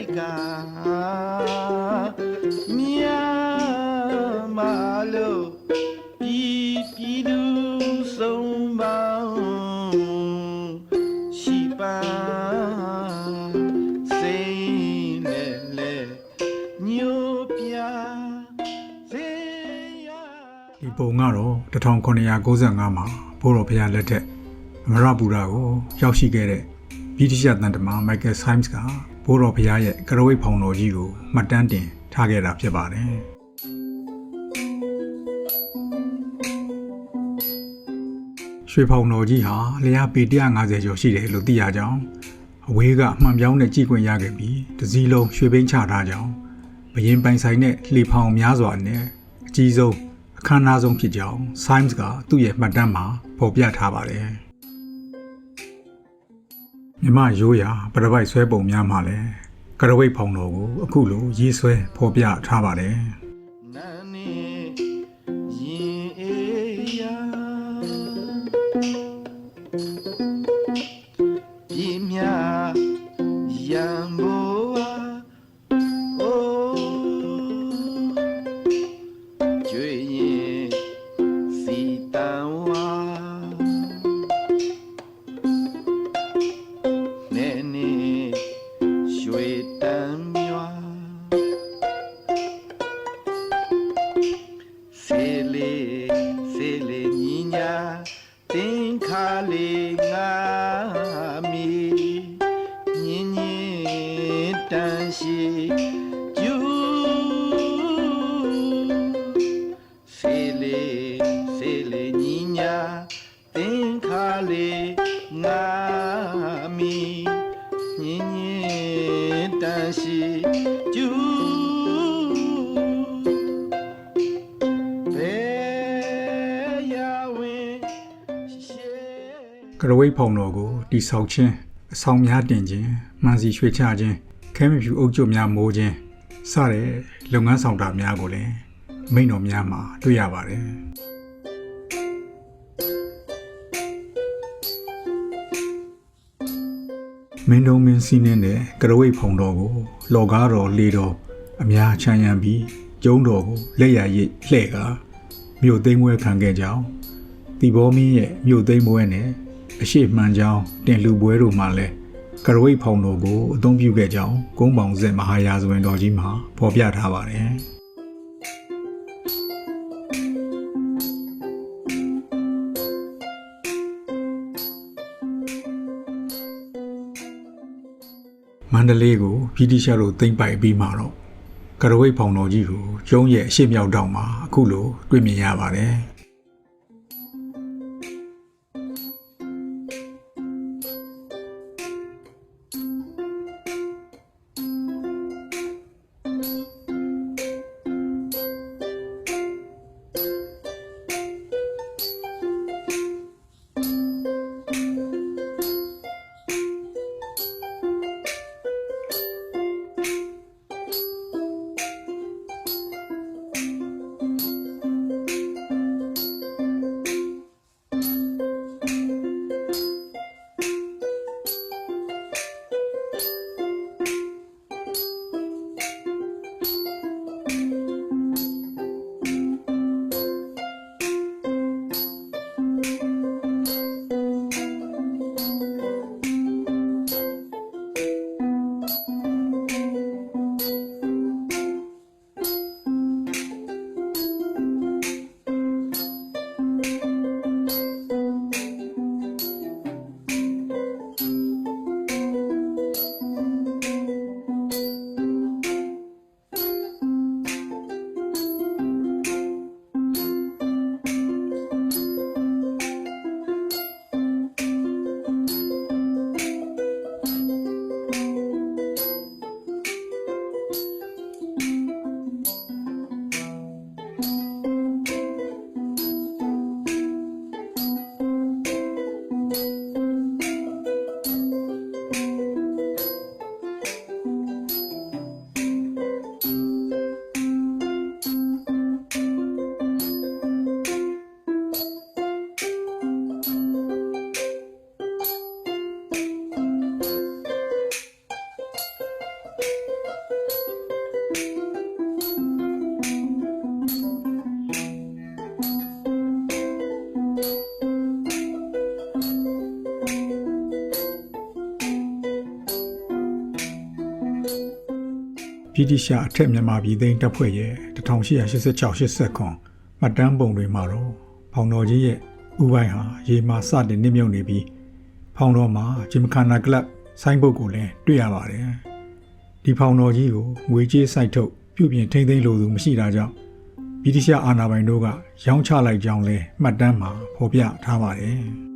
လိုက်ကမြန်မာလို့ပြည်ပြည်သူဆုံးပါရှိပါစိတ်နဲ့လေညိုပြစေရဒီပုံကတော့1995မှာဘိုးတော်ဖရာလက်ထက်မရပူရာကိုရောက်ရှိခဲ့တဲ့ဗြိတိရှ်တန်တမာမိုက်ကယ်ဆိုင်းစ်က ဘိုးတော်ဖျားရဲ့ကရဝိတ်ဖောင်တော်ကြီးကိုမှတ်တမ်းတင်ထားခဲ့တာဖြစ်ပါတယ်ရွှေဖောင်တော်ကြီးဟာလျားပေ150ကျော်ရှိတယ်လို့သိရကြောင်းအဝေးကမှန်ပြောင်းနဲ့ကြည့်ခွင့်ရခဲ့ပြီးတစည်းလုံးရွှေဘိန်းချထားကြောင်းဘရင်ပိုင်ဆိုင်တဲ့လှေဖောင်များစွာနဲ့အကြီးဆုံးအခမ်းအနားဆုံးဖြစ်ကြောင်း Symes ကသူ့ရဲ့မှတ်တမ်းမှာဖော်ပြထားပါတယ် မြမရိုးရာပရပိုက်ဆွဲပုံများမှာလည်းကရဝိတ်ဖောင်တော်ကိုအခုလိုရေးဆွဲဖော်ပြထားပါတယ် ခါလေးငါမီညင်ညင်တန်ရှိကျူဘယ်ရဝင်ရှေကရဝိတ်ဖောင်တော်ကိုတိဆောက်ခြင်းအဆောင်များတင်ခြင်းမှန်စီရွှေချခြင်းခဲမဖြူအုပ်ချုပ်များမိုးခြင်းစတဲ့လုပ်ငန်းဆောင်တာများကိုလည်းမိန့်တော်များမှာတွေ့ရပါတယ် မင်းတို့မင်းစီးနေတဲ့ကရဝိတ်ဖုံတော်ကိုလော်ကားတော်လေတော်အများချမ်းရံပြီးကျုံးတော်ကိုလက်ရရည်လှဲ့ကမြို့သိမ်းဝဲခံခဲ့ကြောင်းတီဘောမင်းရဲ့မြို့သိမ်းပွဲနဲ့အရှိမှန်ကြောင်းတင်လူပွဲတို့မှာလည်းကရဝိတ်ဖုံတော်ကိုအသုံးပြုခဲ့ကြောင်းကုန်းပေါင်ဆက်မဟာယာဇဝင်တော်ကြီးမှာဖော်ပြထားပါတယ် မန္တလေးကိုဗြိတိရှတို့သိမ်းပိုက်ပြီးမှတော့ကရဝိတ်ဖောင်တော်ကြီးကိုကျုံးရဲ့အရှိမြောက်တောင်မှာအခုလိုတွေ့မြင်ရပါတယ်။။ ဗြိတိရှအထက်မြန်မာပြည်သိမ်းတပ်ဖွဲ့ရဲ့1886-89မှတ်တမ်းပုံတွေမှာတော့ဖောင်တော်ကြီးရဲ့ဥပိုင်ဟာရေမှာစတင်နစ်မြုပ်နေပြီးဖောင်တော်မှာဂျင်မခန္နာကလပ်ဆိုင်းဘုတ်ကိုလည်းတွေ့ရပါတယ်ဒီဖောင်တော်ကြီးကိုငွေကြေးစိုက်ထုတ်ပြုပြင်ထိန်းသိမ်းလိုသူမရှိတာကြောင့်ဗြိတိရှအာဏာပိုင်တို့ကရောင်းချလိုက်ကြောင်းလဲမှတ်တမ်းမှာဖော်ပြထားပါတယ်